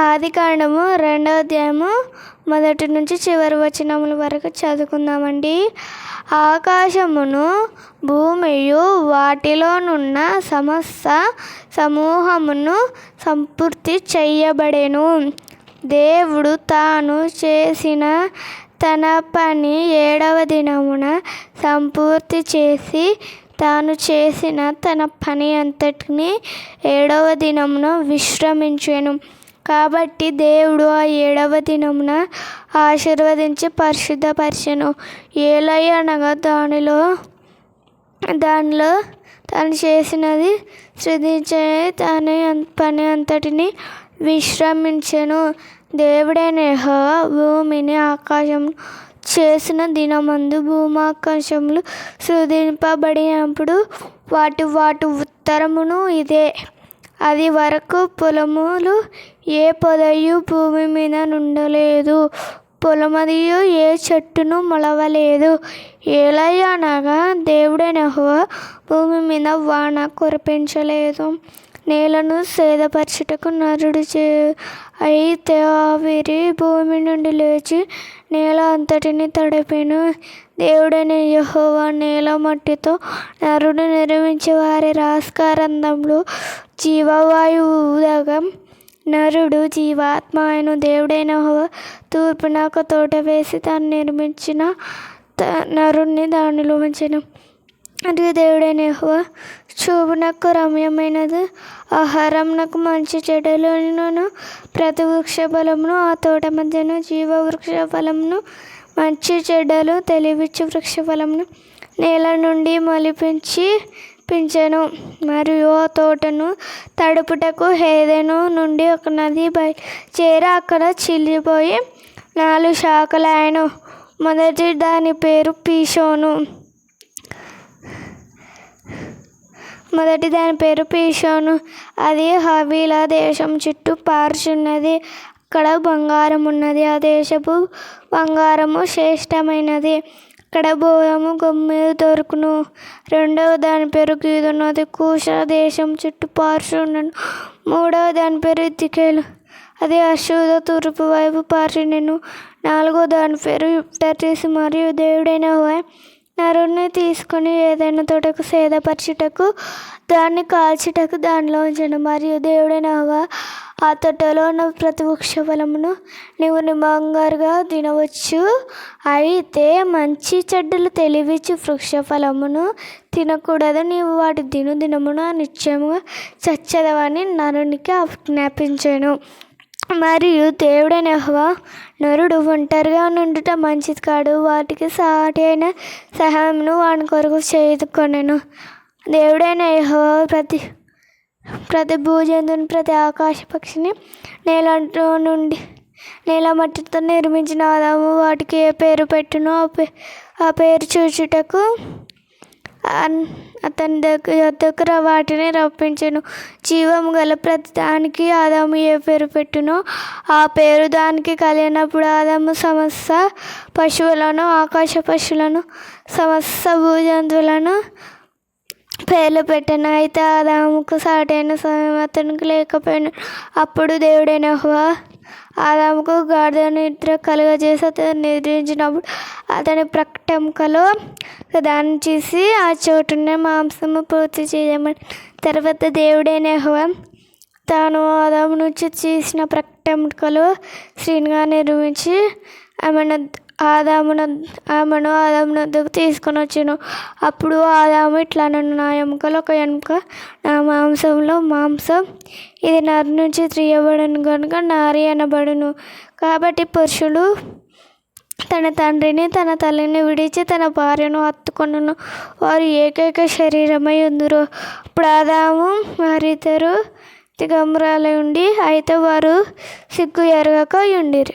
ఆది కాండము రెండవ అధ్యాయము మొదటి నుంచి చివరి వచనముల వరకు చదువుకుందామండి. ఆకాశమును భూమియు వాటిలోనున్న సమస్త సమూహమును సంపూర్తి చేయబడెను. దేవుడు తాను చేసిన తన పని ఏడవ దినమున సంపూర్తి చేసి తాను చేసిన తన పని అంతటిని ఏడవ దినమున విశ్రమించెను. కాబట్టి దేవుడు ఆ ఏడవ దినమున ఆశీర్వదించి పరిశుద్ధపరిచెను. అనగా దానిలో దానిలో తను చేసినది సృజించే తన పని అంతటిని విశ్రమించెను. దేవుడైన యెహోవా భూమిని ఆకాశం చేసిన దినమందు భూమాకాశములు సృజింపబడినప్పుడు వాటి వాటి ఉత్తరమును ఇదే. అది వరకు పొలములు ఏ పొదయు భూమి మీద నుండలేదు. పొలమదియు ఏ చెట్టును మొలవలేదు. ఏలయనగా దేవుడైన భూమి మీద వాన కురిపించలేదు. నేలను సేదపరచుటకు నరుడు చే అయితే ఆవిరి భూమి నుండి లేచి నేల అంతటిని తడిపెను. దేవుడైన యెహోవా నేల మట్టితో నరుడు నిర్మించి వారి రాస్కారంధంలో జీవవాయువుదగం నరుడు జీవాత్మ అయిన దేవుడైన యెహోవా తూర్పున ఒక తోట వేసి దాన్ని నిర్మించిన నరుణ్ణి దానిలో ఉంచను. మరియు దేవుడైన చూపు చూపునకు రమ్యమైనది. ఆహారం నాకు మంచి చెడులను ప్రతి వృక్ష ఫలమును ఆ తోట మధ్యను జీవ వృక్ష ఫలమును మంచి చెడ్డలు తెలివిచ్చు వృక్ష ఫలమును నేల నుండి మొలిపించి పించెను. మరియు ఆ తోటను తడుపుటకు హేదెను నుండి ఒక నది బయ చేరి అక్కడ చిల్లిపోయి నాలుగు శాఖలైన మొదటి దాని పేరు పీషోను. మొదటి దాని పేరు పీషోను. అది హవీలా దేశం చుట్టూ పారుచున్నది. అక్కడ బంగారం ఉన్నది ఆ దేశపు బంగారము శ్రేష్టమైనది. ఇక్కడ బోధము గమ్మె దొరుకును. రెండవ దాని పేరు గీదున్నది. కూష దేశం చుట్టూ పారుచున్నను మూడవ దాని పేరు ఇతికేలు అది అశుద్ధ తూర్పు వైపు పారినెను నాలుగో దాని పేరు యుప్టర్టీస్ మరియు దేవుడైన నరుణ్ణి తీసుకొని ఏదైనా తోటకు సేదపరచుటకు దాన్ని కాల్చుటకు దానిలో ఉంచను. మరియు దేవుడైన ఆ తోటలో ఉన్న ప్రతి వృక్ష ఫలమును నీవు నిమంగారుగా తినవచ్చు. అయితే మంచి చెడ్డలు తెలివిచ్చు వృక్ష ఫలమును తినకూడదు. నీవు వాటి దిను దినమున నిత్యముగా చచ్చదవని నరునికి ఆజ్ఞాపించాను. మరియు దేవుడైన నరుడు ఒంటరిగా నుండుట మంచిది కాడు వాటికి సాటి అయిన సహాయమును వాని కొరకు చేసుకొనెను దేవుడైన యెహోవా ప్రతి ప్రతి భూజంతువుని ప్రతి ఆకాశ పక్షిని నేలలో నుండి నేల మట్టితో నిర్మించిన ఆదాము వాటికి ఏ పేరు పెట్టునో ఆ పే ఆ పేరు చూచుటకు అతని దగ్గర దగ్గర వాటిని రప్పించెను. జీవం గల ప్రతి దానికి ఆదాము ఏ పేరు పెట్టునో ఆ పేరు దానికి కలిగినప్పుడు ఆదాము సమస్త పశువులను ఆకాశ పశువులను సమస్త భూజంతువులను పేర్లు పెట్టాను అయితే ఆదాముకు సాటైన సమయం అతనికి లేకపోయాను అప్పుడు దేవుడైన యెహోవా ఆదాముకు గాఢ నిద్ర కలుగజేసి అతను నిద్రించినప్పుడు అతని ప్రకటంకలో దాన్ని చూసి ఆ చోటునే మాంసము పూర్తి చేయమని తర్వాత దేవుడైన యెహోవా తాను ఆదాము నుంచి చేసిన ప్రకటంకలో శ్రీనిగా నిర్మించి ఆమెను ఆదామున ఆమెను ఆదాము వద్దకు తీసుకొని వచ్చాను అప్పుడు ఆదాము ఇట్లా నన్ను నా ఎముకలో ఒక ఎముక నా మాంసంలో మాంసం. ఇది నరు నుంచి తీయబడను కనుక నారి అనబడును. కాబట్టి పురుషుడు తన తండ్రిని తన తల్లిని విడిచి తన భార్యను హత్తుకొనును. వారు ఏకైక శరీరమై ఉందరు. అప్పుడు ఆదాము వారిద్దరు దిగంబరాలై ఉండి అయితే వారు సిగ్గు ఎరగక ఉండిరి.